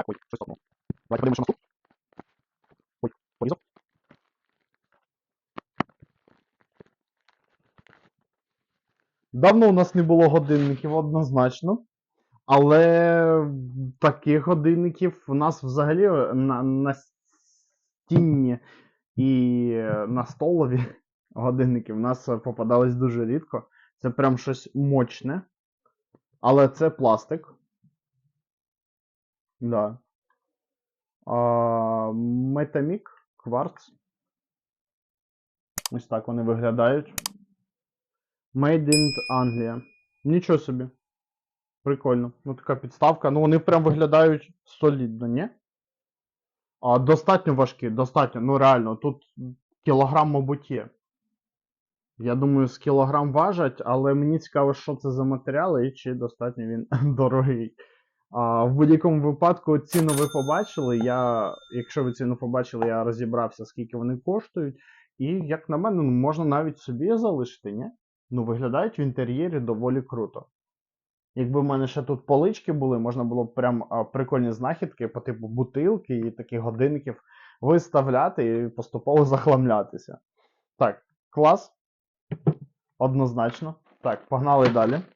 Так, ой, щось стопнув. Давайте подивимося, що у нас тут. Ой, порізав. Давно у нас не було годинників однозначно. Але таких годинників у нас взагалі на, на стінні і на столові годинники в нас попадались дуже рідко. Це прям щось мощне. Але це пластик. Да. А, Metamic, кварц. Ось так вони виглядають. Made in Anglia. Нічого собі. Прикольно. Ну така підставка. Ну вони прям виглядають солідно, ні? А, достатньо важкі, достатньо. Ну реально, тут кілограм, мабуть, є. Я думаю, з кілограм важать, але мені цікаво, що це за матеріали і чи достатньо він дорогий. В будь-якому випадку ціну ви побачили. Я, якщо ви ціну побачили, я розібрався, скільки вони коштують. І, як на мене, ну, можна навіть собі залишити, ні? Ну, виглядають в інтер'єрі доволі круто. Якби в мене ще тут полички були, можна було б прям а, прикольні знахідки по типу бутилки і таких годинників виставляти і поступово захламлятися. Так, клас. Однозначно. Так, погнали далі.